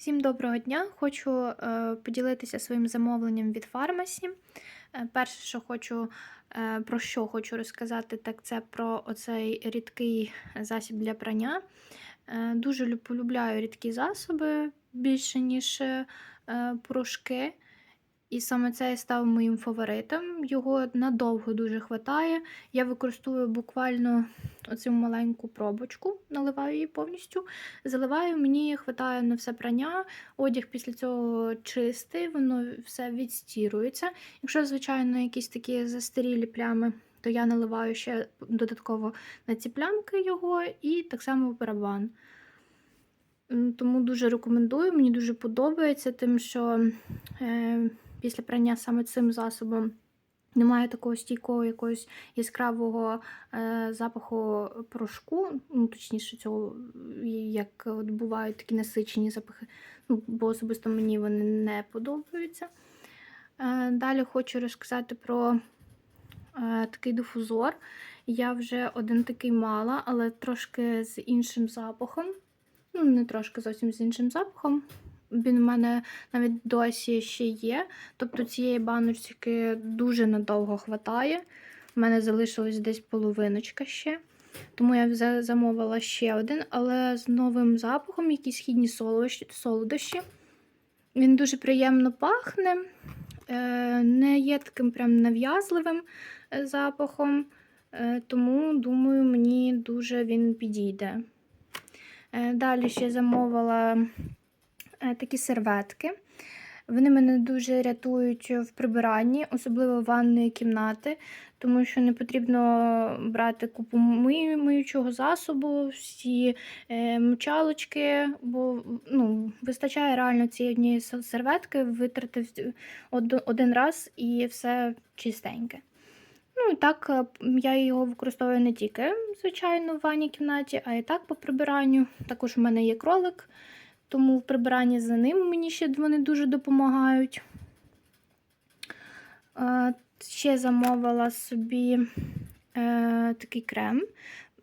Всім доброго дня! Хочу е, поділитися своїм замовленням від фармасі. Е, перше, що хочу, е, про що хочу розказати, так це про оцей рідкий засіб для прання. Дуже лю- полюбляю рідкі засоби більше, ніж порошки. І саме цей став моїм фаворитом. Його надовго дуже хватає. Я використовую буквально оцю маленьку пробочку, наливаю її повністю. Заливаю, мені хватає на все прання. Одяг після цього чистий, воно все відстірується. Якщо, звичайно, якісь такі застарілі плями, то я наливаю ще додатково на ці плямки його і так само в барабан. Тому дуже рекомендую, мені дуже подобається, тим, що е, після прання саме цим засобом немає такого стійкого якогось яскравого е, запаху порошку, ну, точніше, цього, як от бувають такі насичені запахи, ну, бо особисто мені вони не подобаються. Е, далі хочу розказати про е, такий дифузор. Я вже один такий мала, але трошки з іншим запахом. Ну, не трошки зовсім з іншим запахом. Він в мене навіть досі ще є. Тобто цієї баночки дуже надовго хватає. У мене залишилось десь половиночка ще. Тому я замовила ще один, але з новим запахом, якісь східні солодощі. Він дуже приємно пахне, е, не є таким прям нав'язливим е, запахом, е, тому думаю, мені дуже він підійде. Далі ще замовила такі серветки. Вони мене дуже рятують в прибиранні, особливо в ванної кімнати, тому що не потрібно брати купу миючого засобу, всі е, мочалочки, бо ну, вистачає реально цієї однієї серветки, витратив один раз і все чистеньке. Ну і так е, я його використовую не тільки, звичайно, в ванній кімнаті, а і так по прибиранню. Також в мене є кролик, тому в прибиранні за ним мені ще вони дуже допомагають. Е, Ще замовила собі е, такий крем.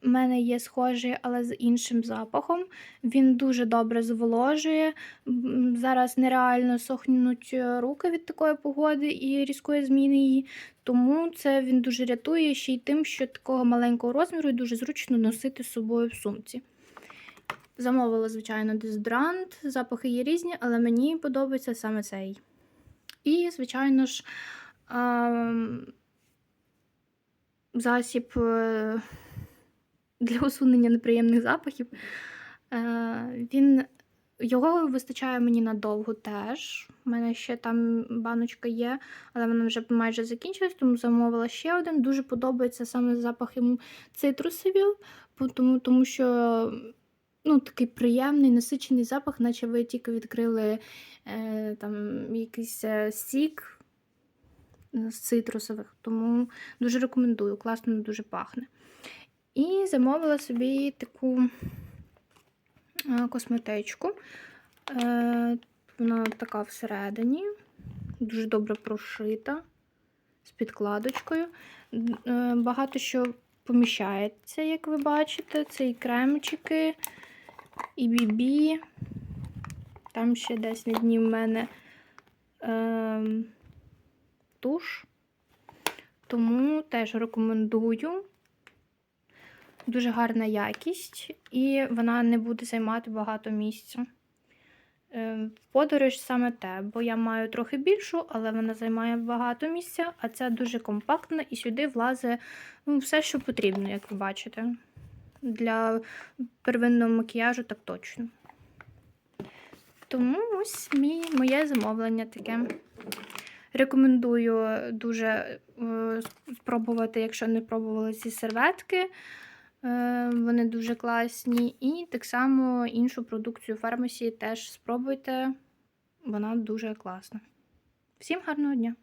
У мене є схожий, але з іншим запахом. Він дуже добре зволожує. Зараз нереально сохнуть е, руки від такої погоди і різкої зміни її. Тому це він дуже рятує ще й тим, що такого маленького розміру і дуже зручно носити з собою в сумці. Замовила, звичайно, дезодорант. Запахи є різні, але мені подобається саме цей. І, звичайно ж, засіб е, для усунення неприємних запахів. Е, Він його вистачає мені надовго теж. У мене ще там баночка є, але вона вже майже закінчилась, тому замовила ще один. Дуже подобається саме запах йому цитрусові, тому, тому що ну, такий приємний, насичений запах, наче ви тільки відкрили е, там, якийсь е, сік е, з цитрусових. Тому дуже рекомендую, класно дуже пахне. І замовила собі таку е, косметичку. Е, Вона така всередині, дуже добре прошита, з підкладочкою. Е, Багато що поміщається, як ви бачите. Це і кремчики, і бібі. Там ще десь на дні в мене е, туш. Тому теж рекомендую. Дуже гарна якість, і вона не буде займати багато місця. Е, В подорож саме те, бо я маю трохи більшу, але вона займає багато місця, а ця дуже компактна і сюди влазить ну, все, що потрібно, як ви бачите. Для первинного макіяжу так точно. Тому ось мій, моє замовлення таке. Рекомендую дуже е, спробувати, якщо не пробували ці серветки. Е, Вони дуже класні. І так само іншу продукцію фармасі теж спробуйте. Вона дуже класна. Всім гарного дня!